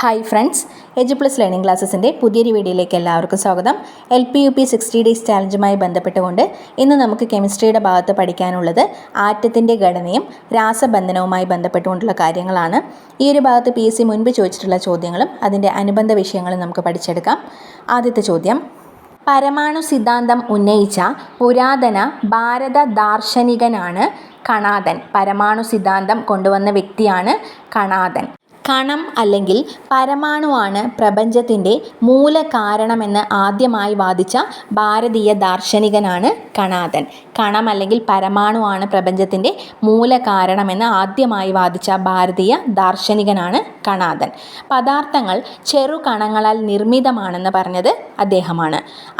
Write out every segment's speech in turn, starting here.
Hi friends edu plus learning ക്ലാസ്സസിന്റെ പുതിയൊരു വീഡിയോയിലേക്ക് എല്ലാവർക്കും സ്വാഗതം. L P U P sixty days ചാലഞ്ചുമായി ബന്ധപ്പെട്ടുകൊണ്ട് ഇന്ന് നമുക്ക് കെമിസ്ട്രിയുടെ ഭാഗത്ത് പഠിക്കാനുള്ളത് ആറ്റത്തിന്റെ ഘടനയും രാസബന്ധനവുമായി ബന്ധപ്പെട്ടുകൊണ്ടുള്ള കാര്യങ്ങളാണ്. ഈ ഒരു ഭാഗത്ത് പി എസ് സി മുൻപ് ചോദിച്ചിട്ടുള്ള ചോദ്യങ്ങളും അതിന്റെ അനുബന്ധ വിഷയങ്ങളും നമുക്ക് പഠിച്ചെടുക്കാം. ആദ്യത്തെ ചോദ്യം. പരമാണു സിദ്ധാന്തം ഉന്നയിച്ച പുരാതന ഭാരത ദാർശനികനാണ് കണാദൻ പരമാണു സിദ്ധാന്തം കൊണ്ടുവന്ന വ്യക്തിയാണ് കണാദൻ കണം അല്ലെങ്കിൽ പരമാണുവാണ് പ്രപഞ്ചത്തിന്റെ മൂലകാരണമെന്ന് ആദ്യമായി വാദിച്ച ഭാരതീയ ദാർശനികനാണ് കണാദൻ കണം അല്ലെങ്കിൽ പരമാണുവാണ് പ്രപഞ്ചത്തിന്റെ മൂലകാരണമെന്ന് ആദ്യമായി വാദിച്ച ഭാരതീയ ദാർശനികനാണ് കണാദൻ പദാർത്ഥങ്ങൾ ചെറു കണങ്ങളാൽ നിർമ്മിതമാണെന്ന് പറഞ്ഞത് അദ്ദേഹമാണ്.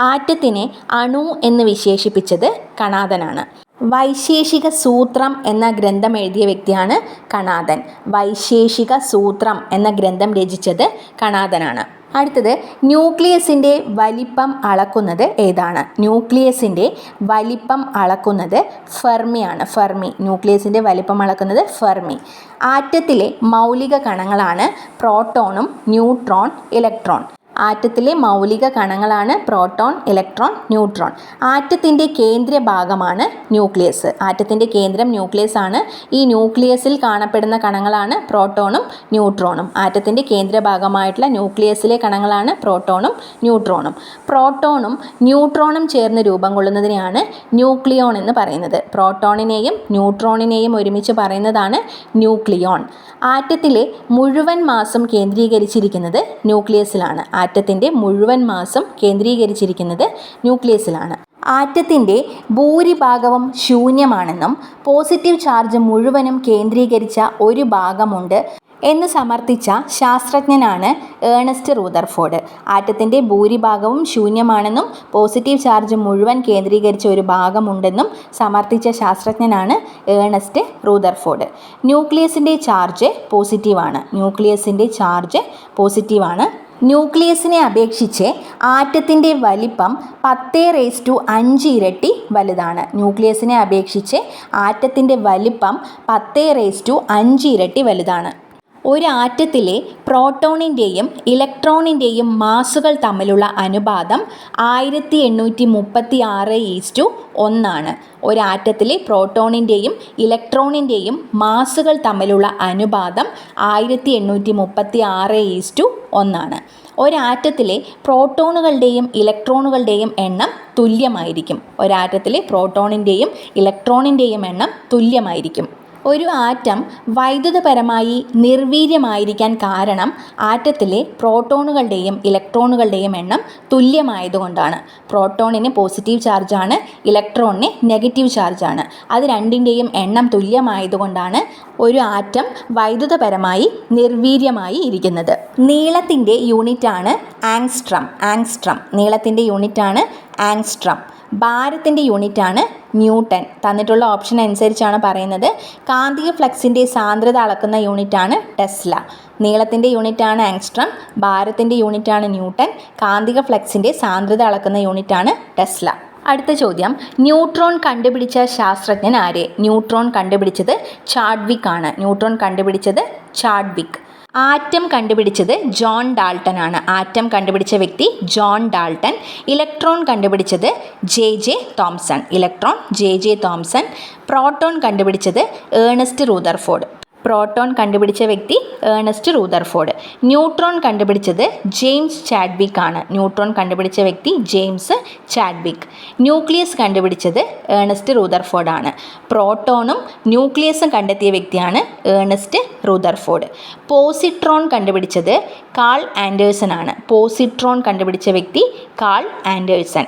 ആറ്റത്തിനെ അണു എന്ന് വിശേഷിപ്പിച്ചത് കണാദനാണ് വൈശേഷിക സൂത്രം എന്ന ഗ്രന്ഥം എഴുതിയ വ്യക്തിയാണ് കണാദൻ വൈശേഷിക സൂത്രം എന്ന ഗ്രന്ഥം രചിച്ചത് കണാദനാണ് അടുത്തത് ന്യൂക്ലിയസിന്റെ വലിപ്പം അളക്കുന്നത് ഏതാണ്? ന്യൂക്ലിയസിന്റെ വലിപ്പം അളക്കുന്നത് ഫെർമിയാണ് ഫെർമി ന്യൂക്ലിയസിന്റെ വലിപ്പം അളക്കുന്നത് ഫെർമി. ആറ്റത്തിലെ മൗലിക കണങ്ങളാണ് പ്രോട്ടോണും ന്യൂട്രോൺ ഇലക്ട്രോൺ. ആറ്റത്തിലെ മൗലിക കണങ്ങളാണ് പ്രോട്ടോൺ ഇലക്ട്രോൺ ന്യൂട്രോൺ. ആറ്റത്തിന്റെ കേന്ദ്ര ഭാഗമാണ് ന്യൂക്ലിയസ്. ആറ്റത്തിന്റെ കേന്ദ്രം ന്യൂക്ലിയസ് ആണ്. ഈ ന്യൂക്ലിയസിൽ കാണപ്പെടുന്ന കണങ്ങളാണ് പ്രോട്ടോണും ന്യൂട്രോണും. ആറ്റത്തിന്റെ കേന്ദ്ര ഭാഗമായിട്ടുള്ള ന്യൂക്ലിയസിലെ കണങ്ങളാണ് പ്രോട്ടോണും ന്യൂട്രോണും. പ്രോട്ടോണും ന്യൂട്രോണും ചേർന്ന് രൂപം കൊള്ളുന്നതിനെയാണ് ന്യൂക്ലിയോൺ എന്ന് പറയുന്നത്. പ്രോട്ടോണിനെയും ന്യൂട്രോണിനെയും ഒരുമിച്ച് പറയുന്നതാണ് ന്യൂക്ലിയോൺ. ആറ്റത്തിലെ മുഴുവൻ മാസം കേന്ദ്രീകരിച്ചിരിക്കുന്നത് ന്യൂക്ലിയസിലാണ്. ആറ്റത്തിന്റെ മുഴുവൻ മാസം കേന്ദ്രീകരിച്ചിരിക്കുന്നത് ന്യൂക്ലിയസിലാണ്. ആറ്റത്തിന്റെ ഭൂരിഭാഗവും ശൂന്യമാണെന്നും പോസിറ്റീവ് ചാർജ് മുഴുവനും കേന്ദ്രീകരിച്ച ഒരു ഭാഗമുണ്ട് എന്ന് സമർത്ഥിച്ച ശാസ്ത്രജ്ഞനാണ് ഏണസ്റ്റ് റൂദർഫോർഡ് ആറ്റത്തിന്റെ ഭൂരിഭാഗവും ശൂന്യമാണെന്നും പോസിറ്റീവ് ചാർജ് മുഴുവൻ കേന്ദ്രീകരിച്ച ഒരു ഭാഗമുണ്ടെന്നും സമർത്ഥിച്ച ശാസ്ത്രജ്ഞനാണ് ഏണസ്റ്റ് റൂദർഫോർഡ് ന്യൂക്ലിയസിന്റെ ചാർജ് പോസിറ്റീവാണ്. ന്യൂക്ലിയസിന്റെ ചാർജ് പോസിറ്റീവാണ് ന്യൂക്ലിയസിനെ അപേക്ഷിച്ച് ആറ്റത്തിന്റെ വലിപ്പം പത്ത് റേസ് ടു അഞ്ച് ഇരട്ടി വലുതാണ്. ന്യൂക്ലിയസിനെ അപേക്ഷിച്ച് ആറ്റത്തിന്റെ വലിപ്പം പത്ത് റേസ് ടു അഞ്ച് ഇരട്ടി വലുതാണ്. ഒരു ആറ്റത്തിലെ പ്രോട്ടോണിന്റെയും ഇലക്ട്രോണിന്റെയും മാസുകൾ തമ്മിലുള്ള അനുപാതം ആയിരത്തി എണ്ണൂറ്റി മുപ്പത്തി ആറ് ഈസ്റ്റു ഒന്നാണ്. ഒരാറ്റത്തിലെ പ്രോട്ടോണിന്റെയും ഇലക്ട്രോണിന്റെയും മാസുകൾ തമ്മിലുള്ള അനുപാതം ആയിരത്തി എണ്ണൂറ്റി മുപ്പത്തി ആറ് ഈസ്റ്റു ഒന്നാണ്. ഒരാറ്റത്തിലെ പ്രോട്ടോണുകളുടെയും ഇലക്ട്രോണുകളുടെയും എണ്ണം തുല്യമായിരിക്കും. ഒരാറ്റത്തിലെ പ്രോട്ടോണിന്റെയും ഇലക്ട്രോണിന്റെയും എണ്ണം തുല്യമായിരിക്കും. ഒരു ആറ്റം വൈദ്യുതപരമായി നിർവീര്യമായിരിക്കാൻ കാരണം ആറ്റത്തിലെ പ്രോട്ടോണുകളുടെയും ഇലക്ട്രോണുകളുടെയും എണ്ണം തുല്യമായതുകൊണ്ടാണ്. പ്രോട്ടോണിന് പോസിറ്റീവ് ചാർജാണ് ഇലക്ട്രോണിന് നെഗറ്റീവ് ചാർജാണ്. അത് രണ്ടിന്റെയും എണ്ണം തുല്യമായതുകൊണ്ടാണ് ഒരു ആറ്റം വൈദ്യുതപരമായി നിർവീര്യമായി ഇരിക്കുന്നത്. നീളത്തിന്റെ യൂണിറ്റാണ് ആങ്സ്ട്രം. ആങ്സ്ട്രം. നീളത്തിന്റെ യൂണിറ്റാണ് ആങ്സ്ട്രം. ഭാരത്തിന്റെ യൂണിറ്റാണ് ന്യൂട്ടൺ തന്നിട്ടുള്ള ഓപ്ഷൻ അനുസരിച്ചാണ് പറയുന്നത്. കാന്തിക ഫ്ലക്സിന്റെ സാന്ദ്രത അളക്കുന്ന യൂണിറ്റാണ് ടെസ്ല. നീളത്തിന്റെ യൂണിറ്റാണ് ആങ്സ്ട്രം ഭാരത്തിന്റെ യൂണിറ്റാണ് ന്യൂട്ടൺ കാന്തിക ഫ്ലക്സിന്റെ സാന്ദ്രത അളക്കുന്ന യൂണിറ്റാണ് ടെസ്ല. അടുത്ത ചോദ്യം ന്യൂട്രോൺ കണ്ടുപിടിച്ച ശാസ്ത്രജ്ഞൻ ആരെ? ന്യൂട്രോൺ കണ്ടുപിടിച്ചത് ചാഡ്വിക് ആണ് ന്യൂട്രോൺ കണ്ടുപിടിച്ചത് ചാഡ്വിക്. ആറ്റം കണ്ടുപിടിച്ചത് ജോൺ ഡാൾട്ടൺ ആണ്. ആറ്റം കണ്ടുപിടിച്ച വ്യക്തി ജോൺ ഡാൾട്ടൺ. ഇലക്ട്രോൺ കണ്ടുപിടിച്ചത് J J Thomson. Electron J J Thomson. Proton കണ്ടുപിടിച്ചത് ഏണസ്റ്റ് റൂദർഫോർഡ് പ്രോട്ടോൺ കണ്ടുപിടിച്ച വ്യക്തി ഏണസ്റ്റ് റൂദർഫോർഡ് ന്യൂട്രോൺ കണ്ടുപിടിച്ചത് ജെയിംസ് ചാഡ്വിക് ആണ്. ന്യൂട്രോൺ കണ്ടുപിടിച്ച വ്യക്തി ജെയിംസ് ചാഡ്വിക്. ന്യൂക്ലിയസ് കണ്ടുപിടിച്ചത് ഏണസ്റ്റ് റൂദർഫോർഡ് ആണ്. പ്രോട്ടോണും ന്യൂക്ലിയസും കണ്ടെത്തിയ വ്യക്തിയാണ് ഏണസ്റ്റ് റൂദർഫോർഡ് പോസിട്രോൺ കണ്ടുപിടിച്ചത് കാൾ ആൻഡേഴ്സൺ ആണ്. പോസിട്രോൺ കണ്ടുപിടിച്ച വ്യക്തി കാൾ ആൻഡേഴ്സൺ.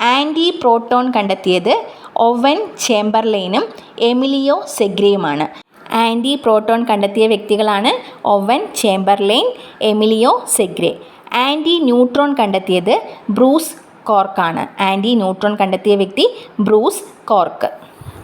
ആന്റി പ്രോട്ടോൺ കണ്ടെത്തിയത് ഒവൻ ചേംബർലൈനും എമിലിയോ സെഗ്രയുമാണ്. ആന്റി പ്രോട്ടോൺ കണ്ടെത്തിയ വ്യക്തികളാണ് Owen Chamberlain Emilio Segre. Anti neutron കണ്ടെത്തിയത് ബ്രൂസ് കോർക്കാണ്. ആന്റി ന്യൂട്രോൺ കണ്ടെത്തിയ വ്യക്തി ബ്രൂസ് കോർക്ക്.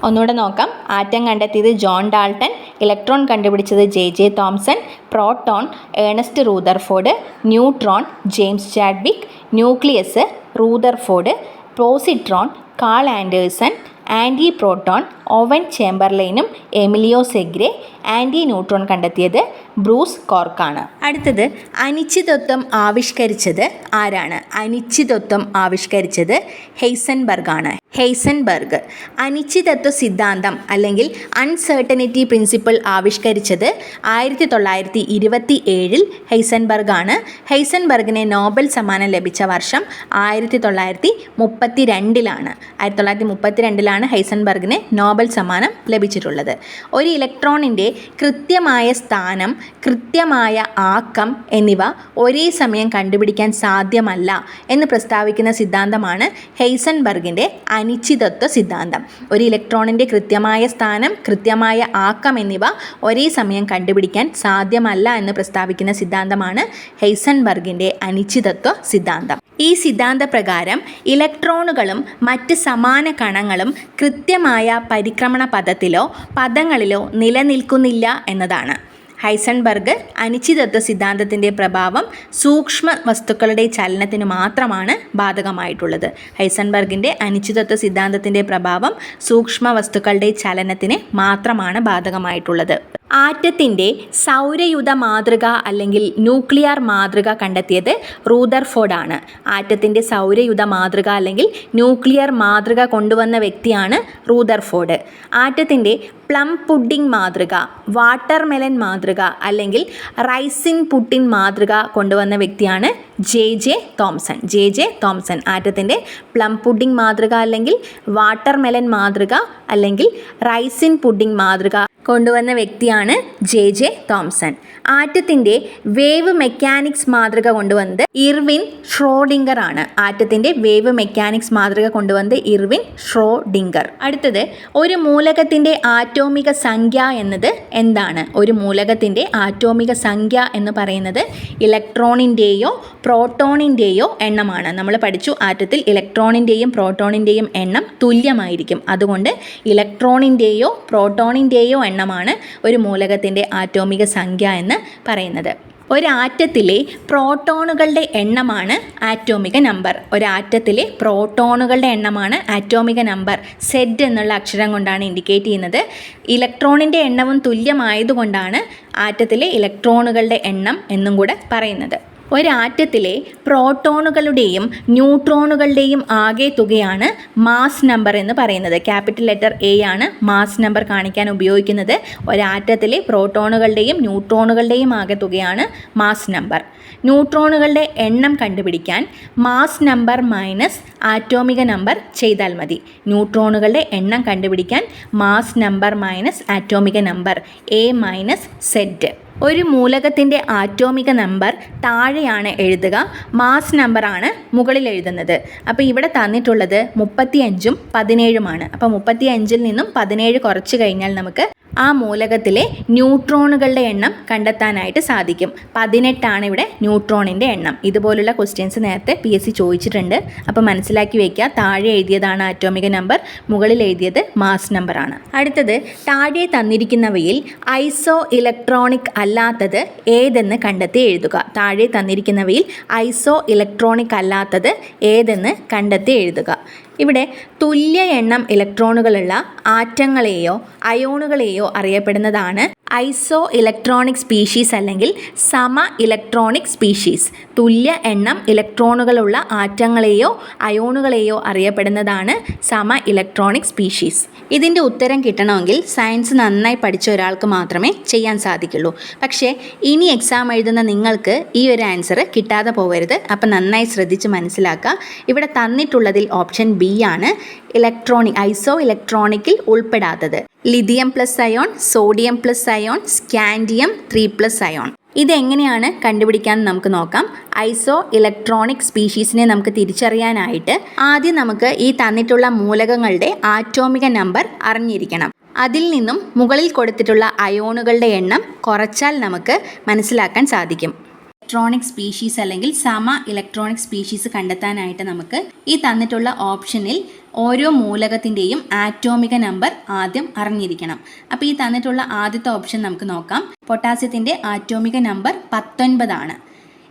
ഒന്നുകൂടെ നോക്കാം. ആറ്റം കണ്ടെത്തിയത് ജോൺ ഡാൾട്ടൺ ഇലക്ട്രോൺ കണ്ടുപിടിച്ചത് J J Thomson proton Ernest Rutherford neutron James Chadwick nucleus Rutherford positron Carl Anderson anti proton Owen ചേംബർലൈനും Emilio Segre anti neutron കണ്ടെത്തിയത് Bruce കോർക്കാണ്. അടുത്തത് അനിശ്ചിതത്വം ആവിഷ്കരിച്ചത് ആരാണ്? അനിശ്ചിതത്വം ആവിഷ്കരിച്ചത് ഹെയ്സൻബർഗാണ്. ഹെയ്സൻബർഗ് അനിശ്ചിതത്വ സിദ്ധാന്തം അല്ലെങ്കിൽ അൺസെർട്ടനിറ്റി പ്രിൻസിപ്പിൾ ആവിഷ്കരിച്ചത് ആയിരത്തി തൊള്ളായിരത്തി ഇരുപത്തി ഏഴിൽ ഹെയ്സൻബർഗാണ് ഹെയ്സൻബർഗിന് നോബൽ സമ്മാനം ലഭിച്ച വർഷം ആയിരത്തി തൊള്ളായിരത്തി മുപ്പത്തി രണ്ടിലാണ് ആയിരത്തി തൊള്ളായിരത്തി മുപ്പത്തി രണ്ടിലാണ് ഹെയ്സൻബർഗിന് നോബൽ സമ്മാനം ലഭിച്ചിട്ടുള്ളത്. ഒരു ഇലക്ട്രോണിന്റെ കൃത്യമായ സ്ഥാനം കൃത്യമായ ആക്കം എന്നിവ ഒരേ സമയം കണ്ടുപിടിക്കാൻ സാധ്യമല്ല എന്ന് പ്രസ്താവിക്കുന്ന സിദ്ധാന്തമാണ് ഹെയ്സൻബർഗിന്റെ അനിശ്ചിതത്വ സിദ്ധാന്തം. ഒരു ഇലക്ട്രോണിന്റെ കൃത്യമായ സ്ഥാനം കൃത്യമായ ആക്കം എന്നിവ ഒരേ സമയം കണ്ടുപിടിക്കാൻ സാധ്യമല്ല എന്ന് പ്രസ്താവിക്കുന്ന സിദ്ധാന്തമാണ് ഹെയ്സൻബർഗിന്റെ അനിശ്ചിതത്വ സിദ്ധാന്തം. ഈ സിദ്ധാന്ത പ്രകാരം ഇലക്ട്രോണുകളും മറ്റ് സമാന കണങ്ങളും കൃത്യമായ പരിക്രമണ പദത്തിലോ പദങ്ങളിലോ നിലനിൽക്കുന്നില്ല എന്നതാണ്. ഹൈസൺബർഗ് അനിശ്ചിതത്വ സിദ്ധാന്തത്തിന്റെ പ്രഭാവം സൂക്ഷ്മ വസ്തുക്കളുടെ ചലനത്തിന് മാത്രമാണ് ബാധകമായിട്ടുള്ളത്. ഹൈസൺബർഗിന്റെ അനിശ്ചിതത്വ സിദ്ധാന്തത്തിന്റെ പ്രഭാവം സൂക്ഷ്മ വസ്തുക്കളുടെ ചലനത്തിന് മാത്രമാണ് ബാധകമായിട്ടുള്ളത്. ആറ്റത്തിന്റെ സൗരയുധ മാതൃക അല്ലെങ്കിൽ ന്യൂക്ലിയർ മാതൃക കണ്ടെത്തിയത് റൂദർഫോർഡാണ് ആറ്റത്തിന്റെ സൗരയുധ മാതൃക അല്ലെങ്കിൽ ന്യൂക്ലിയർ മാതൃക കൊണ്ടുവന്ന വ്യക്തിയാണ് റൂദർഫോർഡ് ആറ്റത്തിന്റെ പ്ലം പുഡിംഗ് മാതൃക വാട്ടർമെലൻ മാതൃക അല്ലെങ്കിൽ റൈസിൻ പുട്ടിൻ മാതൃക കൊണ്ടുവന്ന വ്യക്തിയാണ് J J Thomson. J J Thomson ആറ്റത്തിന്റെ plum pudding മാതൃക അല്ലെങ്കിൽ വാട്ടർമെലൻ മാതൃക അല്ലെങ്കിൽ റൈസിൻ പുഡിംഗ് മാതൃക കൊണ്ടുവന്ന വ്യക്തിയാണ് ജെ ജെ തോംസൺ. ആറ്റത്തിന്റെ വേവ് മെക്കാനിക്സ് മാതൃക കൊണ്ടുവന്നത് ഇർവിൻ ഷ്രോഡിംഗർ ആണ് ആറ്റത്തിന്റെ വേവ് മെക്കാനിക്സ് മാതൃക കൊണ്ടുവന്നത് ഇർവിൻ ഷ്രോഡിംഗർ അടുത്തത് ഒരു മൂലകത്തിന്റെ ആറ്റോമിക സംഖ്യ എന്നത് എന്താണ്? ഒരു മൂലകത്തിന്റെ ആറ്റോമിക സംഖ്യ എന്ന് പറയുന്നത് ഇലക്ട്രോണിന്റെയോ പ്രോട്ടോണിന്റെയോ എണ്ണമാണ്. നമ്മൾ പഠിച്ചു ആറ്റത്തിൽ ഇലക്ട്രോണിന്റെയും പ്രോട്ടോണിന്റെയും എണ്ണം തുല്യമായിരിക്കും. അതുകൊണ്ട് ഇലക്ട്രോണിന്റെയോ പ്രോട്ടോണിന്റെയോ എണ്ണമാണ് ഒരു മൂലകത്തിന്റെ ആറ്റോമിക സംഖ്യ എന്ന് പറയുന്നത്. ഒരാറ്റത്തിലെ പ്രോട്ടോണുകളുടെ എണ്ണമാണ് ആറ്റോമിക നമ്പർ. ഒരാറ്റത്തിലെ പ്രോട്ടോണുകളുടെ എണ്ണമാണ് ആറ്റോമിക നമ്പർ. സെഡ് എന്നുള്ള അക്ഷരം കൊണ്ടാണ് ഇൻഡിക്കേറ്റ് ചെയ്യുന്നത്. ഇലക്ട്രോണിന്റെ എണ്ണവും തുല്യമായതുകൊണ്ടാണ് ആറ്റത്തിലെ ഇലക്ട്രോണുകളുടെ എണ്ണം എന്നും കൂടെ പറയുന്നത്. ഒരാറ്റത്തിലെ പ്രോട്ടോണുകളുടെയും ന്യൂട്രോണുകളുടെയും ആകെ തുകയാണ് മാസ് നമ്പർ എന്ന് പറയുന്നത്. ക്യാപിറ്റൽ ലെറ്റർ എ ആണ് മാസ് നമ്പർ കാണിക്കാൻ ഉപയോഗിക്കുന്നത്. ഒരാറ്റത്തിലെ പ്രോട്ടോണുകളുടെയും ന്യൂട്രോണുകളുടെയും ആകെ തുകയാണ് മാസ് നമ്പർ. ന്യൂട്രോണുകളുടെ എണ്ണം കണ്ടുപിടിക്കാൻ മാസ് നമ്പർ മൈനസ് ആറ്റോമിക നമ്പർ ചെയ്താൽ മതി. ന്യൂട്രോണുകളുടെ എണ്ണം കണ്ടുപിടിക്കാൻ mass number minus atomic number A minus Z ഒരു മൂലകത്തിന്റെ ആറ്റോമിക നമ്പർ താഴെയാണ് എഴുതുക. മാസ് നമ്പറാണ് മുകളിൽ എഴുതുന്നത്. അപ്പോൾ ഇവിടെ തന്നിട്ടുള്ളത് മുപ്പത്തിയഞ്ചും പതിനേഴുമാണ്. അപ്പോൾ മുപ്പത്തി അഞ്ചിൽ നിന്നും പതിനേഴ് കുറച്ച് കഴിഞ്ഞാൽ നമുക്ക് ആ മൂലകത്തിലെ ന്യൂട്രോണുകളുടെ എണ്ണം കണ്ടെത്താനായിട്ട് സാധിക്കും. പതിനെട്ടാണ് ഇവിടെ ന്യൂട്രോണിന്റെ എണ്ണം. ഇതുപോലുള്ള ക്വസ്റ്റ്യൻസ് നേരത്തെ പി എസ് സി ചോദിച്ചിട്ടുണ്ട്. അപ്പോൾ മനസ്സിലാക്കി വയ്ക്കുക. താഴെ എഴുതിയതാണ് ആറ്റോമിക നമ്പർ മുകളിൽ എഴുതിയത് മാസ് നമ്പറാണ് അടുത്തത് താഴെ തന്നിരിക്കുന്നവയിൽ ഐസോ ഇലക്ട്രോണിക് അല്ലാത്തത് ഏതെന്ന് കണ്ടെത്തി എഴുതുക. താഴെ തന്നിരിക്കുന്നവയിൽ ഐസോ ഇലക്ട്രോണിക് അല്ലാത്തത് ഏതെന്ന് കണ്ടെത്തി എഴുതുക. ഇവിടെ തുല്യ എണ്ണം ഇലക്ട്രോണുകളുള്ള ആറ്റങ്ങളെയോ അയോണുകളെയോ അറിയപ്പെടുന്നതാണ് ഐസോ ഇലക്ട്രോണിക് സ്പീഷീസ് അല്ലെങ്കിൽ സമ ഇലക്ട്രോണിക് സ്പീഷീസ്. തുല്യ എണ്ണം ഇലക്ട്രോണുകളുള്ള ആറ്റങ്ങളെയോ അയോണുകളെയോ അറിയപ്പെടുന്നതാണ് സമ ഇലക്ട്രോണിക് സ്പീഷീസ്. ഇതിന്റെ ഉത്തരം കിട്ടണമെങ്കിൽ സയൻസ് നന്നായി പഠിച്ച ഒരാൾക്ക് മാത്രമേ ചെയ്യാൻ സാധിക്കുള്ളൂ. പക്ഷേ ഇനി എക്സാം എഴുതുന്ന നിങ്ങൾക്ക് ഈ ഒരു ആൻസർ കിട്ടാതെ പോകരുത് അപ്പം നന്നായി ശ്രദ്ധിച്ച് മനസ്സിലാക്കുക. ഇവിടെ തന്നിട്ടുള്ളതിൽ ഓപ്ഷൻ ബി ആണ് ഇലക്ട്രോണിക് ഐസോ ഇലക്ട്രോണിക്കിൽ ഉൾപ്പെടാത്തത്. Lithium plus ion sodium plus ion scandium three plus ion. ഇതെങ്ങനെയാണ് കണ്ടുപിടിക്കാൻ നമുക്ക് നോക്കാം. ഐസോ ഇലക്ട്രോണിക് സ്പീഷീസിനെ നമുക്ക് തിരിച്ചറിയാനായിട്ട് ആദ്യം നമുക്ക് ഈ തന്നിട്ടുള്ള മൂലകങ്ങളുടെ ആറ്റോമിക നമ്പർ അറിഞ്ഞിരിക്കണം. അതിൽ നിന്നും മുകളിൽ കൊടുത്തിട്ടുള്ള അയോണുകളുടെ എണ്ണം കുറച്ചാൽ നമുക്ക് മനസ്സിലാക്കാൻ സാധിക്കും. ഇലക്ട്രോണിക് സ്പീഷീസ് അല്ലെങ്കിൽ സമ ഇലക്ട്രോണിക് സ്പീഷീസ് കണ്ടെത്താനായിട്ട് നമുക്ക് ഈ തന്നിട്ടുള്ള ഓപ്ഷനിൽ ഓരോ മൂലകത്തിന്റെയും ആറ്റോമിക നമ്പർ ആദ്യം അറിഞ്ഞിരിക്കണം. അപ്പോൾ ഈ തന്നിട്ടുള്ള ആദ്യത്തെ ഓപ്ഷൻ നമുക്ക് നോക്കാം. പൊട്ടാസ്യത്തിന്റെ ആറ്റോമിക നമ്പർ പത്തൊൻപതാണ്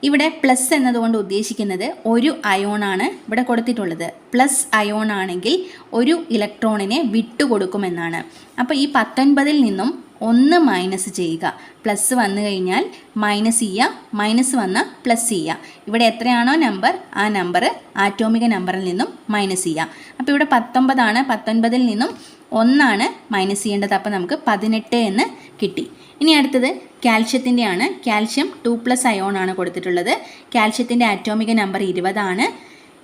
ഇവിടെ പ്ലസ് എന്നതുകൊണ്ട് ഉദ്ദേശിക്കുന്നത് ഒരു അയോണാണ് ഇവിടെ കൊടുത്തിട്ടുള്ളത്. പ്ലസ് അയോൺ ആണെങ്കിൽ ഒരു ഇലക്ട്രോണിനെ വിട്ടുകൊടുക്കുമെന്നാണ്. അപ്പോൾ ഈ പത്തൊൻപതിൽ നിന്നും ഒന്ന് മൈനസ് ചെയ്യുക. പ്ലസ് വന്നു കഴിഞ്ഞാൽ മൈനസ് ചെയ്യുക. മൈനസ് വന്നാൽ പ്ലസ് ചെയ്യുക. ഇവിടെ എത്രയാണോ നമ്പർ ആ നമ്പർ ആറ്റോമിക നമ്പറിൽ നിന്നും മൈനസ് ചെയ്യുക. അപ്പോൾ ഇവിടെ പത്തൊമ്പതാണ്. പത്തൊൻപതിൽ നിന്നും ഒന്നാണ് മൈനസ് ചെയ്യേണ്ടത്. അപ്പോൾ നമുക്ക് പതിനെട്ട് എന്ന് കിട്ടി. ഇനി അടുത്തത് കാൽഷ്യത്തിന്റെയാണ് കാൽഷ്യം ടു പ്ലസ് അയോൺ ആണ് കൊടുത്തിട്ടുള്ളത്. കാൽഷ്യത്തിന്റെ ആറ്റോമിക നമ്പർ ഇരുപതാണ്.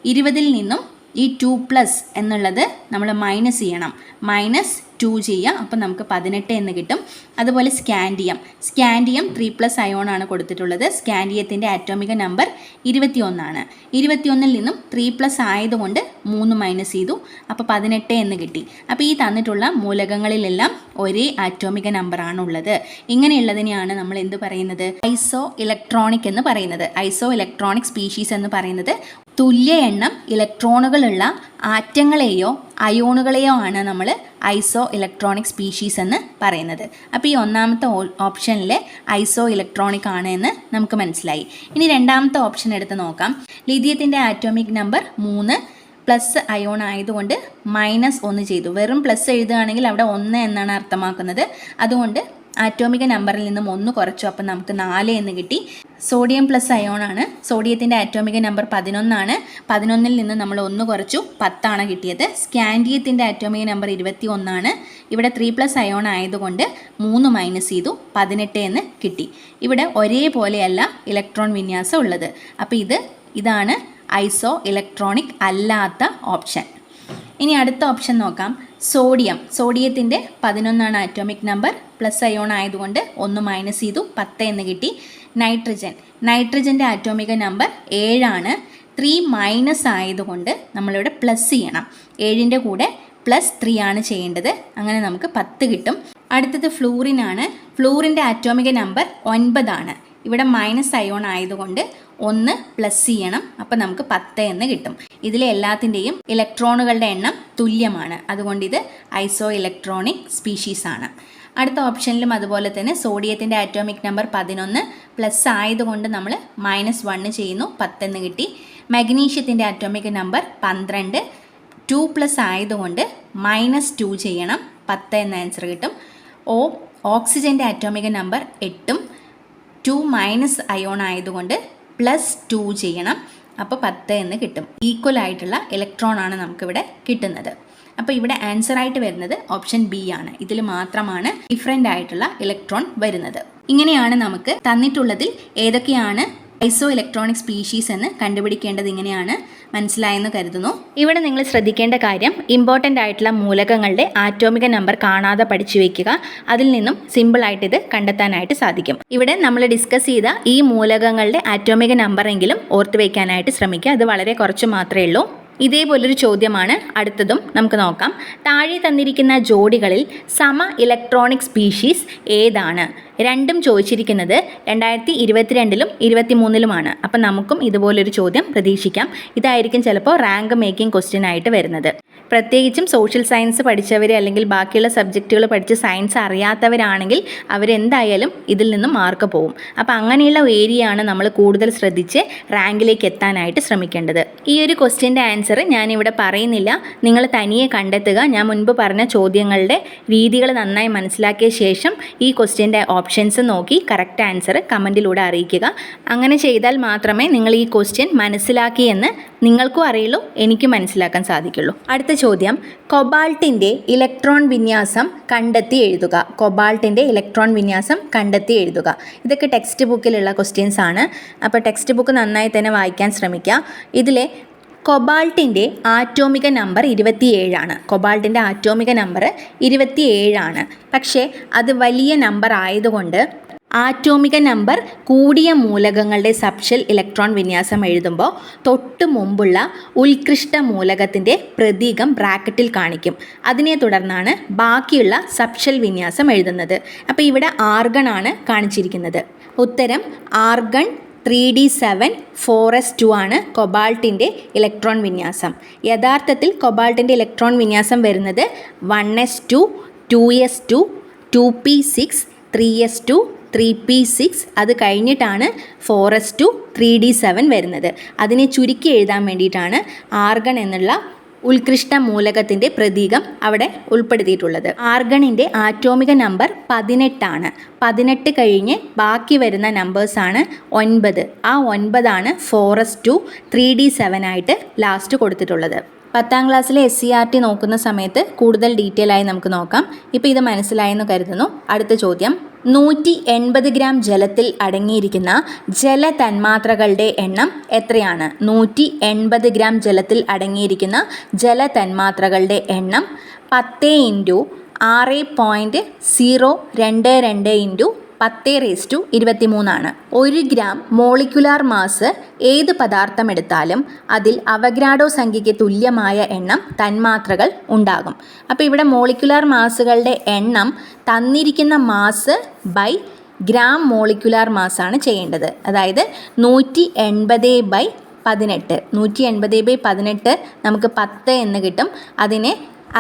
ഇരുപതിൽ നിന്നും ഈ ടു പ്ലസ് എന്നുള്ളത് നമ്മൾ മൈനസ് ചെയ്യണം. മൈനസ് ടു ചെയ്യുക അപ്പം നമുക്ക് പതിനെട്ട് എന്ന് കിട്ടും. അതുപോലെ scandium. Scandium three plus ion ആണ് കൊടുത്തിട്ടുള്ളത്. സ്കാൻഡിയത്തിന്റെ ആറ്റോമിക നമ്പർ ഇരുപത്തി ഒന്നാണ് ഇരുപത്തിയൊന്നിൽ നിന്നും ത്രീ പ്ലസ് ആയതുകൊണ്ട് മൂന്ന് മൈനസ് ചെയ്തു. അപ്പോൾ പതിനെട്ട് എന്ന് കിട്ടി. അപ്പോൾ ഈ തന്നിട്ടുള്ള മൂലകങ്ങളിലെല്ലാം ഒരേ ആറ്റോമിക നമ്പറാണ് ഉള്ളത് ഇങ്ങനെയുള്ളതിനെയാണ് നമ്മൾ എന്ത് പറയുന്നത്? ഐസോ ഇലക്ട്രോണിക് എന്ന് പറയുന്നത്. ഐസോ ഇലക്ട്രോണിക് സ്പീഷീസ് എന്ന് പറയുന്നത് തുല്യ എണ്ണം ഇലക്ട്രോണുകളുള്ള ആറ്റങ്ങളെയോ അയോണുകളെയോ ആണ് നമ്മൾ ഐസോ ഇലക്ട്രോണിക് സ്പീഷീസ് എന്ന് പറയുന്നത്. അപ്പോൾ ഈ ഒന്നാമത്തെ ഓപ്ഷനിൽ ഐസോ ഇലക്ട്രോണിക് ആണ് എന്ന് നമുക്ക് മനസ്സിലായി. ഇനി രണ്ടാമത്തെ ഓപ്ഷൻ എടുത്ത് നോക്കാം. ലിഥിയത്തിന്റെ ആറ്റോമിക് നമ്പർ മൂന്ന് പ്ലസ് അയോൺ ആയതുകൊണ്ട് മൈനസ് ഒന്ന് ചെയ്തു. വെറും പ്ലസ് എഴുതുകയാണെങ്കിൽ അവിടെ ഒന്ന് എന്നാണ് അർത്ഥമാക്കുന്നത്. അതുകൊണ്ട് ആറ്റോമിക നമ്പറിൽ നിന്നും ഒന്ന് കുറച്ചു. അപ്പം നമുക്ക് നാല് എന്ന് കിട്ടി. സോഡിയം പ്ലസ് അയോൺ ആണ്. സോഡിയത്തിന്റെ ആറ്റോമിക നമ്പർ പതിനൊന്നാണ്. പതിനൊന്നിൽ നിന്ന് നമ്മൾ ഒന്ന് കുറച്ചു. പത്താണ് കിട്ടിയത്. സ്കാൻഡിയത്തിന്റെ ആറ്റോമിക നമ്പർ ഇരുപത്തി ഒന്നാണ് ഇവിടെ ത്രീ പ്ലസ് അയോൺ ആയതുകൊണ്ട് മൂന്ന് മൈനസ് ചെയ്തു. പതിനെട്ട് എന്ന് കിട്ടി. ഇവിടെ ഒരേപോലെയല്ല ഇലക്ട്രോൺ വിന്യാസം ഉള്ളത്. അപ്പോൾ ഇത് ഇതാണ് ഐസോ ഇലക്ട്രോണിക് അല്ലാത്ത ഓപ്ഷൻ. ഇനി അടുത്ത ഓപ്ഷൻ നോക്കാം. സോഡിയം. സോഡിയത്തിന്റെ പതിനൊന്നാണ് ആറ്റോമിക് നമ്പർ. പ്ലസ് അയോൺ ആയതുകൊണ്ട് ഒന്ന് മൈനസ് ചെയ്തു പത്ത് എന്ന് കിട്ടി. നൈട്രജൻ നൈട്രജന്റെ ആറ്റോമിക നമ്പർ ഏഴാണ് ത്രീ മൈനസ് ആയതുകൊണ്ട് നമ്മളിവിടെ പ്ലസ് ചെയ്യണം. ഏഴിന്റെ കൂടെ പ്ലസ് ത്രീ ആണ് ചെയ്യേണ്ടത്. അങ്ങനെ നമുക്ക് പത്ത് കിട്ടും. അടുത്തത് ഫ്ലൂറിനാണ് ഫ്ലൂറിന്റെ ആറ്റോമിക നമ്പർ ഒൻപതാണ് ഇവിടെ മൈനസ് അയോൺ ആയതുകൊണ്ട് ഒന്ന് പ്ലസ് ചെയ്യണം. അപ്പോൾ നമുക്ക് പത്ത് എന്ന് കിട്ടും. ഇതിലെ എല്ലാത്തിന്റെയും ഇലക്ട്രോണുകളുടെ എണ്ണം തുല്യമാണ്. അതുകൊണ്ട് ഇത് ഐസോ ഇലക്ട്രോണിക് സ്പീഷീസാണ് അടുത്ത ഓപ്ഷനിലും അതുപോലെ തന്നെ സോഡിയത്തിന്റെ ആറ്റോമിക് നമ്പർ പതിനൊന്ന് പ്ലസ് ആയതുകൊണ്ട് നമ്മൾ മൈനസ് വണ്ണ് ചെയ്യുന്നു പത്തെന്ന് കിട്ടി. മഗ്നീഷ്യത്തിന്റെ ആറ്റോമിക് നമ്പർ പന്ത്രണ്ട് ടു പ്ലസ് ആയതുകൊണ്ട് മൈനസ് ടു ചെയ്യണം പത്ത് എന്ന ആൻസർ കിട്ടും. ഓ ഓക്സിജന്റെ ആറ്റോമിക് നമ്പർ എട്ടും ടു മൈനസ് അയോൺ ആയതുകൊണ്ട് പ്ലസ് ടു ചെയ്യണം അപ്പോൾ പത്ത് എന്ന് കിട്ടും. ഈക്വൽ ആയിട്ടുള്ള ഇലക്ട്രോൺ ആണ് നമുക്കിവിടെ കിട്ടുന്നത്. അപ്പോൾ ഇവിടെ ആൻസർ ആയിട്ട് വരുന്നത് ഓപ്ഷൻ ബി ആണ്. ഇതിൽ മാത്രമാണ് ഡിഫറെന്റ് ആയിട്ടുള്ള ഇലക്ട്രോൺ വരുന്നത്. ഇങ്ങനെയാണ് നമുക്ക് തന്നിട്ടുള്ളതിൽ ഏതൊക്കെയാണ് ഐസോ ഇലക്ട്രോണിക് സ്പീഷീസ് എന്ന് കണ്ടുപിടിക്കേണ്ടത് ഇങ്ങനെയാണ് മനസ്സിലായെന്ന് കരുതുന്നു. ഇവിടെ നിങ്ങൾ ശ്രദ്ധിക്കേണ്ട കാര്യം ഇമ്പോർട്ടന്റ് ആയിട്ടുള്ള മൂലകങ്ങളുടെ ആറ്റോമിക നമ്പർ കാണാതെ പഠിച്ചു വയ്ക്കുക അതിൽ നിന്നും സിമ്പിളായിട്ട് ഇത് കണ്ടെത്താനായിട്ട് സാധിക്കും. ഇവിടെ നമ്മൾ ഡിസ്കസ് ചെയ്ത ഈ മൂലകങ്ങളുടെ ആറ്റോമിക നമ്പർ എങ്കിലും ഓർത്ത് വയ്ക്കാനായിട്ട് ശ്രമിക്കുക. അത് വളരെ കുറച്ച് മാത്രമേ ഉള്ളൂ. ഇതേപോലൊരു ചോദ്യമാണ് അടുത്തതും നമുക്ക് നോക്കാം. താഴെ തന്നിരിക്കുന്ന ജോഡികളിൽ സമ ഇലക്ട്രോണിക് സ്പീഷീസ് ഏതാണ്? രണ്ടും ചോദിച്ചിരിക്കുന്നത് രണ്ടായിരത്തി ഇരുപത്തിരണ്ടിലും ഇരുപത്തി മൂന്നിലുമാണ് അപ്പം നമുക്കും ഇതുപോലൊരു ചോദ്യം പ്രതീക്ഷിക്കാം. ഇതായിരിക്കും ചിലപ്പോൾ റാങ്ക് മേക്കിംഗ് ക്വസ്റ്റ്യൻ ആയിട്ട് വരുന്നത്. പ്രത്യേകിച്ചും സോഷ്യൽ സയൻസ് പഠിച്ചവർ അല്ലെങ്കിൽ ബാക്കിയുള്ള സബ്ജക്റ്റുകൾ പഠിച്ച് സയൻസ് അറിയാത്തവരാണെങ്കിൽ അവരെന്തായാലും ഇതിൽ നിന്നും മാർക്ക് പോകും അപ്പോൾ അങ്ങനെയുള്ള ഏരിയ ആണ് നമ്മൾ കൂടുതൽ ശ്രദ്ധിച്ച് റാങ്കിലേക്ക് എത്താനായിട്ട് ശ്രമിക്കേണ്ടത്. ഈ ഒരു ക്വസ്റ്റ്യന്റെ ആൻസർ ഞാനിവിടെ പറയുന്നില്ല. നിങ്ങൾ തനിയെ കണ്ടെത്തുക. ഞാൻ മുൻപ് പറഞ്ഞ ചോദ്യങ്ങളുടെ രീതികൾ നന്നായി മനസ്സിലാക്കിയ ശേഷം ഈ ക്വസ്റ്റ്യന്റെ ഓപ്ഷൻസ് നോക്കി കറക്റ്റ് ആൻസർ കമന്റിലൂടെ അറിയിക്കുക. അങ്ങനെ ചെയ്താൽ മാത്രമേ നിങ്ങൾ ഈ ക്വസ്റ്റ്യൻ മനസ്സിലാക്കിയെന്ന് നിങ്ങൾക്കും അറിയുള്ളൂ എനിക്ക് മനസ്സിലാക്കാൻ സാധിക്കുള്ളൂ. അടുത്ത ചോദ്യം കൊബാൾട്ടിന്റെ ഇലക്ട്രോൺ വിന്യാസം കണ്ടെത്തി എഴുതുക. കൊബാൾട്ടിന്റെ ഇലക്ട്രോൺ വിന്യാസം കണ്ടെത്തി എഴുതുക. ഇതൊക്കെ ടെക്സ്റ്റ് ബുക്കിലുള്ള ക്വസ്റ്റ്യൻസ് ആണ്. അപ്പോൾ ടെക്സ്റ്റ് ബുക്ക് നന്നായി തന്നെ വായിക്കാൻ ശ്രമിക്കുക. ഇതിലെ കൊബാൾട്ടിന്റെ ആറ്റോമിക നമ്പർ ഇരുപത്തിയേഴാണ്. കൊബാൾട്ടിന്റെ ആറ്റോമിക നമ്പർ ഇരുപത്തിയേഴാണ്. പക്ഷേ അത് വലിയ നമ്പർ ആയതുകൊണ്ട് ആറ്റോമിക നമ്പർ കൂടിയ മൂലകങ്ങളുടെ സബ്ഷൽ ഇലക്ട്രോൺ വിന്യാസം എഴുതുമ്പോൾ തൊട്ട് മുമ്പുള്ള ഉത്കൃഷ്ട മൂലകത്തിന്റെ പ്രതീകം ബ്രാക്കറ്റിൽ കാണിക്കും. അതിനെ തുടർന്നാണ് ബാക്കിയുള്ള സബ്ഷൽ വിന്യാസം എഴുതുന്നത്. അപ്പോൾ ഇവിടെ ആർഗൺ ആണ് കാണിച്ചിരിക്കുന്നത്. ഉത്തരം argon three D seven four S two ആണ് കൊബാൾട്ടിന്റെ ഇലക്ട്രോൺ വിന്യാസം. യഥാർത്ഥത്തിൽ കൊബാൾട്ടിന്റെ ഇലക്ട്രോൺ വിന്യാസം വരുന്നത് one S two two S two two P six three S two three P six അത് കഴിഞ്ഞിട്ടാണ് four S two three D seven വരുന്നത്. അതിനെ ചുരുക്കി എഴുതാൻ വേണ്ടിയിട്ടാണ് ആർഗൺ എന്നുള്ള ഉത്കൃഷ്ട മൂലകത്തിന്റെ പ്രതീകം അവിടെ ഉൾപ്പെടുത്തിയിട്ടുള്ളത്. ആർഗണിന്റെ ആറ്റോമിക നമ്പർ പതിനെട്ടാണ്. പതിനെട്ട് കഴിഞ്ഞ് ബാക്കി വരുന്ന നമ്പേഴ്സാണ് ഒൻപത്. ആ ഒൻപതാണ് four S two three D seven ആയിട്ട് ലാസ്റ്റ് കൊടുത്തിട്ടുള്ളത്. പത്താം ക്ലാസ്സിലെ എസ് സി ആർ ടി നോക്കുന്ന സമയത്ത് കൂടുതൽ ഡീറ്റെയിൽ ആയി നമുക്ക് നോക്കാം. ഇപ്പോൾ ഇത് മനസ്സിലായെന്ന് കരുതുന്നു. അടുത്ത ചോദ്യം. നൂറ്റി എൺപത് ഗ്രാം ജലത്തിൽ അടങ്ങിയിരിക്കുന്ന ജല തന്മാത്രകളുടെ എണ്ണം എത്രയാണ്? നൂറ്റി എൺപത് ഗ്രാം ജലത്തിൽ അടങ്ങിയിരിക്കുന്ന ജല തന്മാത്രകളുടെ എണ്ണം പത്ത് ഇന്റു ആറ് പോയിന്റ് സീറോ രണ്ട് രണ്ട് ഇന്റു പത്ത് റേസ് ടു ഇരുപത്തി മൂന്നാണ് ഒരു ഗ്രാം മോളിക്കുലാർ മാസ് ഏത് പദാർത്ഥം എടുത്താലും അതിൽ അവഗ്രാഡോ സംഖ്യയ്ക്ക് തുല്യമായ എണ്ണം തന്മാത്രകൾ ഉണ്ടാകും. അപ്പോൾ ഇവിടെ മോളിക്കുലാർ മാസുകളുടെ എണ്ണം തന്നിരിക്കുന്ന മാസ് ബൈ ഗ്രാം മോളിക്കുലാർ മാസാണ് ചെയ്യേണ്ടത്. അതായത് നൂറ്റി എൺപത് ബൈ പതിനെട്ട്. നൂറ്റി എൺപത് ബൈ പതിനെട്ട് നമുക്ക് പത്ത് എന്ന് കിട്ടും. അതിനെ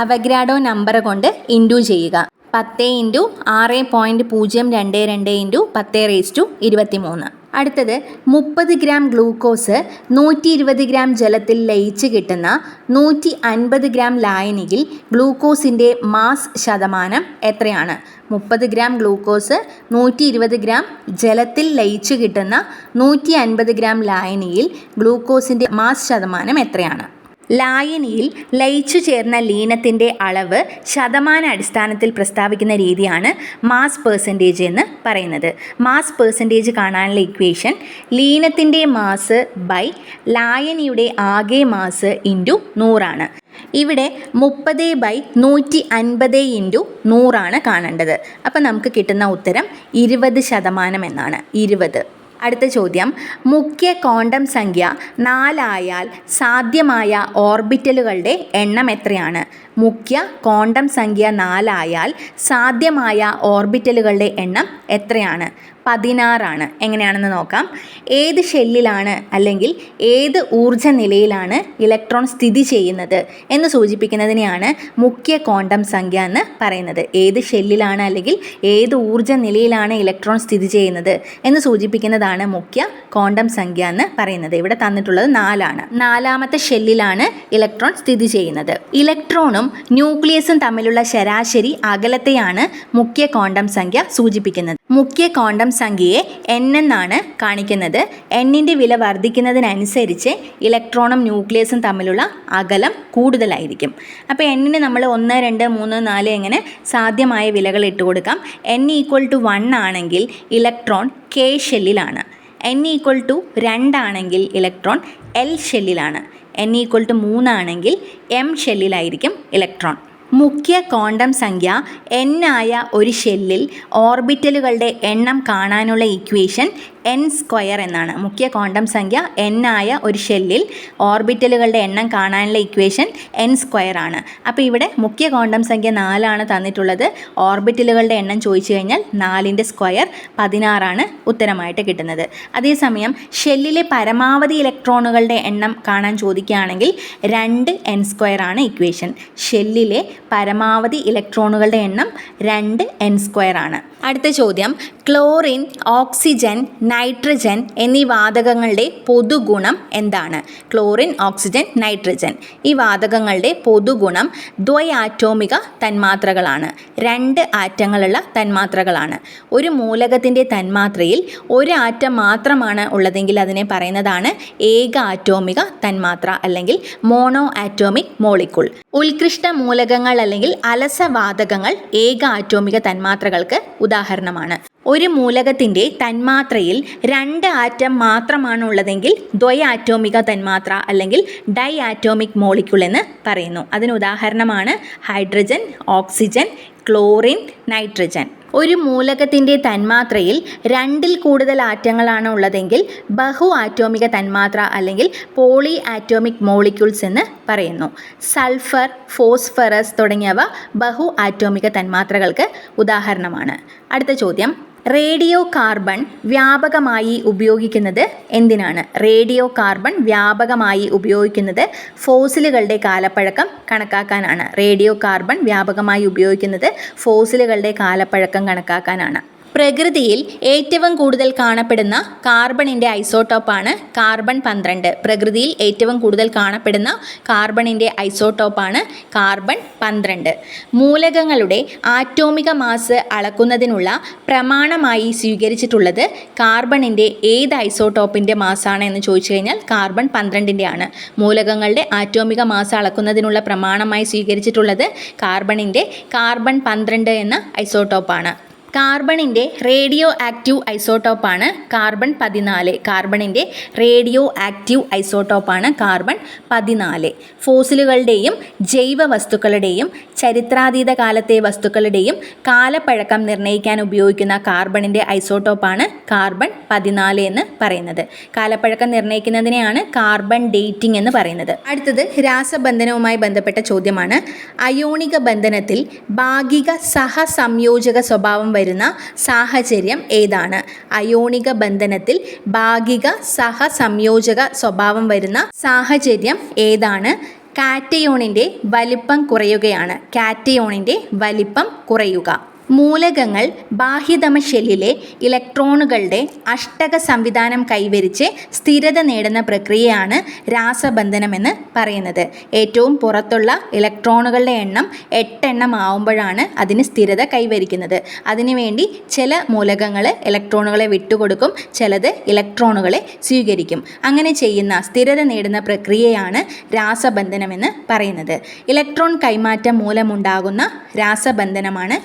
അവഗ്രാഡോ നമ്പർ കൊണ്ട് ഇൻഡു ചെയ്യുക. പത്ത് ഇന്റു ആറ് പോയിന്റ് പൂജ്യം രണ്ട് രണ്ട് ഇന്റു പത്ത് റേസ് ടു ഇരുപത്തി മൂന്ന് അടുത്തത് മുപ്പത് ഗ്രാം ഗ്ലൂക്കോസ് നൂറ്റി ഇരുപത് ഗ്രാം ജലത്തിൽ ലയിച്ച് കിട്ടുന്ന നൂറ്റി അൻപത് ഗ്രാം ലായനിയിൽ ഗ്ലൂക്കോസിന്റെ മാസ് ശതമാനം എത്രയാണ്? മുപ്പത് ഗ്രാം ഗ്ലൂക്കോസ് നൂറ്റി ഇരുപത് ഗ്രാം ജലത്തിൽ ലയിച്ച് കിട്ടുന്ന നൂറ്റി അൻപത് ഗ്രാം ലായനിയിൽ ഗ്ലൂക്കോസിന്റെ മാസ് ശതമാനം എത്രയാണ്? ലായനിയിൽ ലയിച്ചു ചേർന്ന ലീനത്തിന്റെ അളവ് ശതമാന അടിസ്ഥാനത്തിൽ പ്രസ്താവിക്കുന്ന രീതിയാണ് മാസ് പേഴ്സന്റേജ് എന്ന് പറയുന്നത്. മാസ് പേഴ്സന്റേജ് കാണാനുള്ള ഇക്വേഷൻ ലീനത്തിന്റെ മാസ് ബൈ ലായനിയുടെ ആകെ മാസ് ഇന്റു നൂറാണ്. ഇവിടെ മുപ്പത് ബൈ നൂറ്റി അൻപത് ഇന്റു നൂറാണ് കാണേണ്ടത്. അപ്പം നമുക്ക് കിട്ടുന്ന ഉത്തരം ഇരുപത് ശതമാനം എന്നാണ്. ഇരുപത്. അടുത്ത ചോദ്യം. മുഖ്യ ക്വാണ്ടം സംഖ്യ നാലായാൽ സാധ്യമായ ഓർബിറ്റലുകളുടെ എണ്ണം എത്രയാണ്? മുഖ്യ ക്വാണ്ടം സംഖ്യ നാലായാൽ സാധ്യമായ ഓർബിറ്റലുകളുടെ എണ്ണം എത്രയാണ്? പതിനാറാണ്. എങ്ങനെയാണെന്ന് നോക്കാം. ഏത് ഷെല്ലിലാണ് അല്ലെങ്കിൽ ഏത് ഊർജ നിലയിലാണ് ഇലക്ട്രോൺ സ്ഥിതി ചെയ്യുന്നത് എന്ന് സൂചിപ്പിക്കുന്നതിനെയാണ് മുഖ്യ ക്വാണ്ടം സംഖ്യ എന്ന് പറയുന്നത്. ഏത് ഷെല്ലിലാണ് അല്ലെങ്കിൽ ഏത് ഊർജ നിലയിലാണ് ഇലക്ട്രോൺ സ്ഥിതി ചെയ്യുന്നത് എന്ന് സൂചിപ്പിക്കുന്നതാണ് മുഖ്യ ക്വാണ്ടം സംഖ്യ എന്ന് പറയുന്നത്. ഇവിടെ തന്നിട്ടുള്ളത് നാലാണ്. നാലാമത്തെ ഷെല്ലിലാണ് ഇലക്ട്രോൺ സ്ഥിതി ചെയ്യുന്നത്. ഇലക്ട്രോണും ന്യൂക്ലിയസും തമ്മിലുള്ള ശരാശരി അകലത്തെയാണ് മുഖ്യ ക്വാണ്ടം സംഖ്യ സൂചിപ്പിക്കുന്നത്. മുഖ്യ ക്വാണ്ടം സംഖ്യയെ എൻ എന്നാണ് കാണിക്കുന്നത്. എന്നിന്റെ വില വർദ്ധിക്കുന്നതിനനുസരിച്ച് ഇലക്ട്രോണും ന്യൂക്ലിയസും തമ്മിലുള്ള അകലം കൂടുതലായിരിക്കും. അപ്പോൾ എന്നിന് നമ്മൾ ഒന്ന് രണ്ട് മൂന്ന് നാല് എങ്ങനെ സാധ്യമായ വിലകൾ ഇട്ട് കൊടുക്കാം. എൻ ഈക്വൽ ടു വൺ ആണെങ്കിൽ ഇലക്ട്രോൺ കെ ഷെല്ലിലാണ്. എൻ ഈക്വൽ ടു രണ്ടാണെങ്കിൽ ഇലക്ട്രോൺ എൽ ഷെല്ലിലാണ്. എൻ ഈക്വൽ ടു മൂന്നാണെങ്കിൽ എം ഷെല്ലിലായിരിക്കും ഇലക്ട്രോൺ. മുഖ്യ ക്വാണ്ടം സംഖ്യ എൻ ആയ ഒരു ഷെല്ലിൽ ഓർബിറ്റലുകളുടെ എണ്ണം കാണാനുള്ള ഇക്വേഷൻ എൻ സ്ക്വയർ എന്നാണ്. മുഖ്യ ക്വാണ്ടം സംഖ്യ എൻ ആയ ഒരു ഷെല്ലിൽ ഓർബിറ്റലുകളുടെ എണ്ണം കാണാനുള്ള ഇക്വേഷൻ എൻ സ്ക്വയർ ആണ്. അപ്പോൾ ഇവിടെ മുഖ്യ ക്വാണ്ടം സംഖ്യ നാലാണ് തന്നിട്ടുള്ളത്. ഓർബിറ്റലുകളുടെ എണ്ണം ചോദിച്ചു കഴിഞ്ഞാൽ നാലിന്റെ സ്ക്വയർ പതിനാറാണ് ഉത്തരമായിട്ട് കിട്ടുന്നത്. അതേസമയം ഷെല്ലിലെ പരമാവധി ഇലക്ട്രോണുകളുടെ എണ്ണം കാണാൻ ചോദിക്കുകയാണെങ്കിൽ രണ്ട് എൻ സ്ക്വയർ ആണ് ഇക്വേഷൻ ഷെല്ലിലെ പരമാവധി ഇലക്ട്രോണുകളുടെ എണ്ണം രണ്ട് എൻ സ്ക്വയർ ആണ്. അടുത്ത ചോദ്യം. ക്ലോറിൻ ഓക്സിജൻ നൈട്രജൻ എന്നീ വാതകങ്ങളുടെ പൊതുഗുണം എന്താണ്? Chlorine oxygen nitrogen. ഈ വാതകങ്ങളുടെ പൊതുഗുണം ദ്വയാറ്റോമിക തന്മാത്രകളാണ്. രണ്ട് ആറ്റങ്ങളുള്ള തന്മാത്രകളാണ്. ഒരു മൂലകത്തിന്റെ തന്മാത്രയിൽ ഒരു ആറ്റം മാത്രമാണ് ഉള്ളതെങ്കിൽ അതിനെ പറയുന്നതാണ് ഏക ആറ്റോമിക തന്മാത്ര അല്ലെങ്കിൽ മോണോ ആറ്റോമിക് മോളിക്കുൾ. ഉത്കൃഷ്ട മൂലകങ്ങൾ അല്ലെങ്കിൽ അലസവാതകങ്ങൾ ഏക ആറ്റോമിക തന്മാത്രകൾക്ക് ഉദാഹരണമാണ്. ഒരു മൂലകത്തിന്റെ തന്മാത്രയിൽ രണ്ട് ആറ്റം മാത്രമാണ് ഉള്ളതെങ്കിൽ ദ്വയ ആറ്റോമിക തന്മാത്ര അല്ലെങ്കിൽ ഡൈ ആറ്റോമിക് മോളിക്യൂൾ എന്ന് പറയുന്നു. അതിന് ഉദാഹരണമാണ് ഹൈഡ്രജൻ ഓക്സിജൻ ക്ലോറിൻ നൈട്രജൻ. ഒരു മൂലകത്തിന്റെ തന്മാത്രയിൽ രണ്ടിൽ കൂടുതൽ ആറ്റങ്ങളാണ് ഉള്ളതെങ്കിൽ ബഹു ആറ്റോമിക തന്മാത്ര അല്ലെങ്കിൽ പോളി ആറ്റോമിക് മോളിക്യൂൾസ് എന്ന് പറയുന്നു. സൾഫർ ഫോസ്ഫറസ് തുടങ്ങിയവ ബഹു ആറ്റോമിക തന്മാത്രകൾക്ക് ഉദാഹരണമാണ്. അടുത്ത ചോദ്യം. റേഡിയോ കാർബൺ വ്യാപകമായി ഉപയോഗിക്കുന്നത് എന്തിനാണ്? റേഡിയോ കാർബൺ വ്യാപകമായി ഉപയോഗിക്കുന്നത് ഫോസിലുകളുടെ കാലപ്പഴക്കം കണക്കാക്കാനാണ്. റേഡിയോ കാർബൺ വ്യാപകമായി ഉപയോഗിക്കുന്നത് ഫോസിലുകളുടെ കാലപ്പഴക്കം കണക്കാക്കാനാണ്. പ്രകൃതിയിൽ ഏറ്റവും കൂടുതൽ കാണപ്പെടുന്ന കാർബണിന്റെ ഐസോട്ടോപ്പാണ് കാർബൺ പന്ത്രണ്ട്. പ്രകൃതിയിൽ ഏറ്റവും കൂടുതൽ കാണപ്പെടുന്ന കാർബണിന്റെ ഐസോട്ടോപ്പാണ് കാർബൺ പന്ത്രണ്ട്. മൂലകങ്ങളുടെ ആറ്റോമിക മാസ് അളക്കുന്നതിനുള്ള പ്രമാണമായി സ്വീകരിച്ചിട്ടുള്ളത് കാർബണിന്റെ ഏത് ഐസോട്ടോപ്പിന്റെ മാസാണ് എന്ന് ചോദിച്ചു കഴിഞ്ഞാൽ കാർബൺ പന്ത്രണ്ടിന്റെ ആണ് മൂലകങ്ങളുടെ ആറ്റോമിക മാസ് അളക്കുന്നതിനുള്ള പ്രമാണമായി സ്വീകരിച്ചിട്ടുള്ളത് കാർബണിന്റെ കാർബൺ പന്ത്രണ്ട് എന്ന ഐസോട്ടോപ്പാണ് കാർബണിന്റെ റേഡിയോ ആക്റ്റീവ് ഐസോട്ടോപ്പാണ് കാർബൺ പതിനാല്. കാർബണിന്റെ റേഡിയോ ആക്റ്റീവ് ഐസോട്ടോപ്പാണ് കാർബൺ പതിനാല്. ഫോസിലുകളുടെയും ജൈവ വസ്തുക്കളുടെയും ചരിത്രാതീത കാലത്തെ വസ്തുക്കളുടെയും കാലപ്പഴക്കം നിർണയിക്കാൻ ഉപയോഗിക്കുന്ന കാർബണിന്റെ ഐസോട്ടോപ്പാണ് കാർബൺ പതിനാല് എന്ന് പറയുന്നത്. കാലപ്പഴക്കം നിർണയിക്കുന്നതിനെയാണ് കാർബൺ ഡേറ്റിംഗ് എന്ന് പറയുന്നത്. അടുത്തത് രാസബന്ധനവുമായി ബന്ധപ്പെട്ട ചോദ്യമാണ്. അയോണിക ബന്ധനത്തിൽ ഭാഗിക സഹസംയോജക സ്വഭാവം വരുന്ന സാഹചര്യം ഏതാണ്? അയോണിക ബന്ധനത്തിൽ ഭാഗിക സഹസംയോജക സ്വഭാവം വരുന്ന സാഹചര്യം ഏതാണ്? കാറ്റയോണിന്റെ വലിപ്പം കുറയുകയാണ്. കാറ്റയോണിന്റെ വലിപ്പം കുറയുക. മൂലകങ്ങൾ ബാഹ്യതമ ഷെല്ലിലെ ഇലക്ട്രോണുകളുടെ അഷ്ടക സംവിധാനം കൈവരിച്ച് സ്ഥിരത നേടുന്ന പ്രക്രിയയാണ് രാസബന്ധനമെന്ന് പറയുന്നത്. ഏറ്റവും പുറത്തുള്ള ഇലക്ട്രോണുകളുടെ എണ്ണം എട്ടെണ്ണം ആവുമ്പോഴാണ് അതിന് സ്ഥിരത കൈവരിക്കുന്നത്. അതിനുവേണ്ടി ചില മൂലകങ്ങൾ ഇലക്ട്രോണുകളെ വിട്ടുകൊടുക്കും ചിലത് ഇലക്ട്രോണുകളെ സ്വീകരിക്കും. അങ്ങനെ ചെയ്യുന്ന സ്ഥിരത നേടുന്ന പ്രക്രിയയാണ് രാസബന്ധനമെന്ന് പറയുന്നത്. ഇലക്ട്രോൺ കൈമാറ്റം മൂലമുണ്ടാകുന്ന രാസബന്ധനമാണ്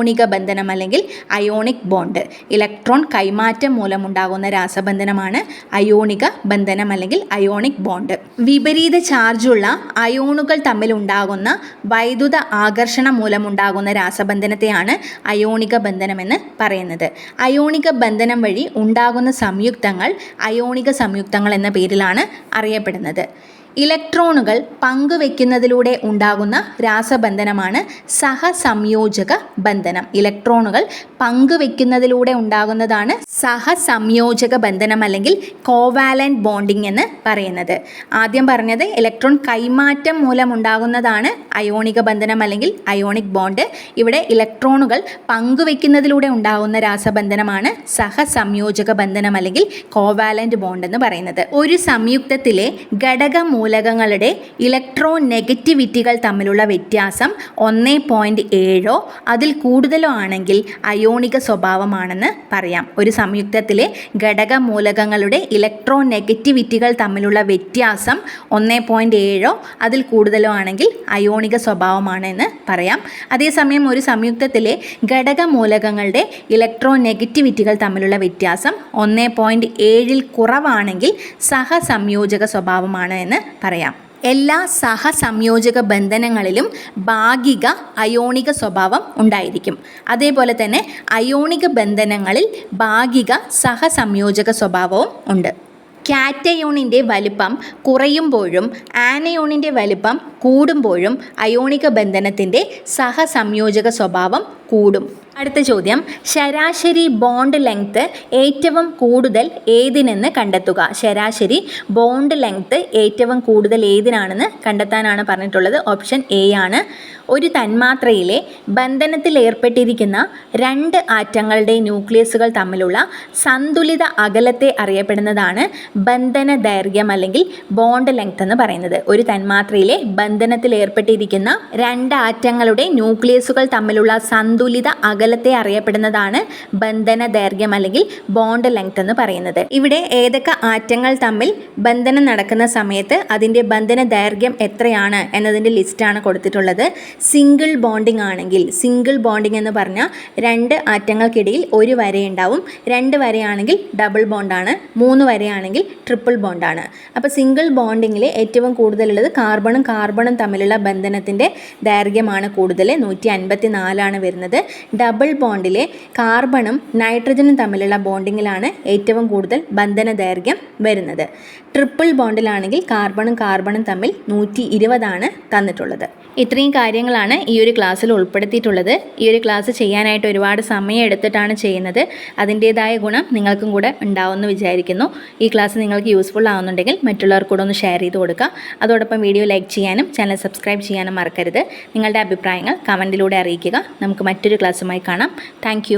അയോണിക ബന്ധനം അല്ലെങ്കിൽ അയോണിക് ബോണ്ട്. ഇലക്ട്രോൺ കൈമാറ്റം മൂലമുണ്ടാകുന്ന രാസബന്ധനമാണ് അയോണിക ബന്ധനം അല്ലെങ്കിൽ അയോണിക് ബോണ്ട്. വിപരീത ചാർജുള്ള അയോണുകൾ തമ്മിൽ ഉണ്ടാകുന്ന വൈദ്യുത ആകർഷണം മൂലമുണ്ടാകുന്ന രാസബന്ധനത്തെയാണ് അയോണിക ബന്ധനമെന്ന് പറയുന്നത്. അയോണിക ബന്ധനം വഴി ഉണ്ടാകുന്ന സംയുക്തങ്ങൾ അയോണിക സംയുക്തങ്ങൾ എന്ന പേരിലാണ് അറിയപ്പെടുന്നത്. ഇലക്ട്രോണുകൾ പങ്കുവെക്കുന്നതിലൂടെ ഉണ്ടാകുന്ന രാസബന്ധനമാണ് സഹസംയോജക ബന്ധനം. ഇലക്ട്രോണുകൾ പങ്കുവെക്കുന്നതിലൂടെ ഉണ്ടാകുന്നതാണ് സഹസംയോജക ബന്ധനം അല്ലെങ്കിൽ കോവാലന്റ് ബോണ്ടിങ് എന്ന് പറയുന്നത്. ആദ്യം പറഞ്ഞത് ഇലക്ട്രോൺ കൈമാറ്റം മൂലമുണ്ടാകുന്നതാണ് അയോണിക ബന്ധനം അല്ലെങ്കിൽ അയോണിക് ബോണ്ട്. ഇവിടെ ഇലക്ട്രോണുകൾ പങ്കുവെക്കുന്നതിലൂടെ ഉണ്ടാകുന്ന രാസബന്ധനമാണ് സഹസംയോജക ബന്ധനം അല്ലെങ്കിൽ കോവാലന്റ് ബോണ്ട് എന്ന് പറയുന്നത്. ഒരു സംയുക്തത്തിലെ ഘടക മൂലകങ്ങളുടെ ഇലക്ട്രോ നെഗറ്റിവിറ്റികൾ തമ്മിലുള്ള വ്യത്യാസം ഒന്ന് പോയിന്റ് ഏഴോ അതിൽ കൂടുതലോ ആണെങ്കിൽ അയോണിക സ്വഭാവമാണെന്ന് പറയാം. ഒരു സംയുക്തത്തിലെ ഘടക മൂലകങ്ങളുടെ ഇലക്ട്രോ നെഗറ്റിവിറ്റികൾ തമ്മിലുള്ള വ്യത്യാസം ഒന്ന് പോയിന്റ് ഏഴോ അതിൽ കൂടുതലോ ആണെങ്കിൽ അയോണിക സ്വഭാവമാണെന്ന് പറയാം. അതേസമയം ഒരു സംയുക്തത്തിലെ ഘടക മൂലകങ്ങളുടെ ഇലക്ട്രോ നെഗറ്റിവിറ്റികൾ തമ്മിലുള്ള വ്യത്യാസം ഒന്ന് പോയിന്റ് ഏഴിൽ കുറവാണെങ്കിൽ സഹസംയോജക സ്വഭാവമാണ് എന്ന് പറയാം. എല്ലാ സഹസംയോജക ബന്ധനങ്ങളിലും ഭാഗിക അയോണിക സ്വഭാവം ഉണ്ടായിരിക്കും. അതേപോലെ തന്നെ അയോണിക ബന്ധനങ്ങളിൽ ഭാഗിക സഹസംയോജക സ്വഭാവവും ഉണ്ട്. കാറ്റയോണിന്റെ വലിപ്പം കുറയുമ്പോഴും ആനയോണിന്റെ വലിപ്പം കൂടുമ്പോഴും അയോണിക ബന്ധനത്തിന്റെ സഹസംയോജക സ്വഭാവം കൂടും. അടുത്ത ചോദ്യം. ശരാശരി ബോണ്ട് ലെങ്ത്ത് ഏറ്റവും കൂടുതൽ ഏതിനെന്ന് കണ്ടെത്തുക? ശരാശരി ബോണ്ട് ലെങ്ത്ത് ഏറ്റവും കൂടുതൽ ഏതിനാണെന്ന് കണ്ടെത്താനാണ് പറഞ്ഞിട്ടുള്ളത്. ഓപ്ഷൻ എ ആണ്. ഒരു തന്മാത്രയിലെ ബന്ധനത്തിൽ ഏർപ്പെട്ടിരിക്കുന്ന രണ്ട് ആറ്റങ്ങളുടെ ന്യൂക്ലിയസുകൾ തമ്മിലുള്ള സന്തുലിത അകലത്തെ അറിയപ്പെടുന്നതാണ് ബന്ധന ദൈർഘ്യം അല്ലെങ്കിൽ ബോണ്ട് ലെങ്ത് എന്ന് പറയുന്നത്. ഒരു തന്മാത്രയിലെ ബന്ധനത്തിൽ ഏർപ്പെട്ടിരിക്കുന്ന രണ്ട് ആറ്റങ്ങളുടെ ന്യൂക്ലിയസുകൾ തമ്മിലുള്ള സന്തുലിത അകലത്തെ അറിയപ്പെടുന്നതാണ് ബന്ധന ദൈർഘ്യം അല്ലെങ്കിൽ ബോണ്ട് ലെങ്ത് എന്ന് പറയുന്നത്. ഇവിടെ ഏതൊക്കെ ആറ്റങ്ങൾ തമ്മിൽ ബന്ധനം നടക്കുന്ന സമയത്ത് അതിന്റെ ബന്ധന ദൈർഘ്യം എത്രയാണ് എന്നതിന്റെ ലിസ്റ്റാണ് കൊടുത്തിട്ടുള്ളത്. സിംഗിൾ ബോണ്ടിംഗ് ആണെങ്കിൽ സിംഗിൾ ബോണ്ടിംഗ് എന്ന് പറഞ്ഞാൽ രണ്ട് ആറ്റങ്ങൾക്കിടയിൽ ഒരു വരയുണ്ടാവും. രണ്ട് വരയാണെങ്കിൽ ഡബിൾ ബോണ്ടാണ് മൂന്ന് വരയാണെങ്കിൽ ട്രിപ്പിൾ ബോണ്ടാണ് അപ്പോൾ സിംഗിൾ ബോണ്ടിങ്ങിൽ ഏറ്റവും കൂടുതലുള്ളത് കാർബണും കാർബണും തമ്മിലുള്ള ബന്ധനത്തിന്റെ ദൈർഘ്യമാണ് കൂടുതൽ. നൂറ്റി അൻപത്തി നാലാണ് വരുന്നത്. ഡബിൾ ബോണ്ടിലെ കാർബണും നൈട്രജനും തമ്മിലുള്ള ബോണ്ടിങ്ങിലാണ് ഏറ്റവും കൂടുതൽ ബന്ധന ദൈർഘ്യം വരുന്നത്. ട്രിപ്പിൾ ബോണ്ടിലാണെങ്കിൽ കാർബണും കാർബണും തമ്മിൽ നൂറ്റി ഇരുപതാണ് തന്നിട്ടുള്ളത്. ഇത്രയും കാര്യങ്ങളാണ് ഈ ഒരു ക്ലാസ്സിൽ ഉൾപ്പെടുത്തിയിട്ടുള്ളത്. ഈ ഒരു ക്ലാസ് ചെയ്യാനായിട്ട് ഒരുപാട് സമയം എടുത്തിട്ടാണ് ചെയ്യുന്നത്. അതിന്റേതായ ഗുണം നിങ്ങൾക്കും കൂടെ ഉണ്ടാവുമെന്ന് വിചാരിക്കുന്നു. ഈ ക്ലാസ് നിങ്ങൾക്ക് യൂസ്ഫുൾ ആവുന്നുണ്ടെങ്കിൽ മറ്റുള്ളവർക്ക് കൂടെ ഒന്ന് ഷെയർ ചെയ്ത് കൊടുക്കുക. അതോടൊപ്പം വീഡിയോ ലൈക്ക് ചെയ്യാനും ചാനൽ സബ്സ്ക്രൈബ് ചെയ്യാനും മറക്കരുത്. നിങ്ങളുടെ അഭിപ്രായങ്ങൾ കമന്റിലൂടെ അറിയിക്കുക. നമുക്ക് മറ്റൊരു ക്ലാസ്സുമായി കാണാം. താങ്ക്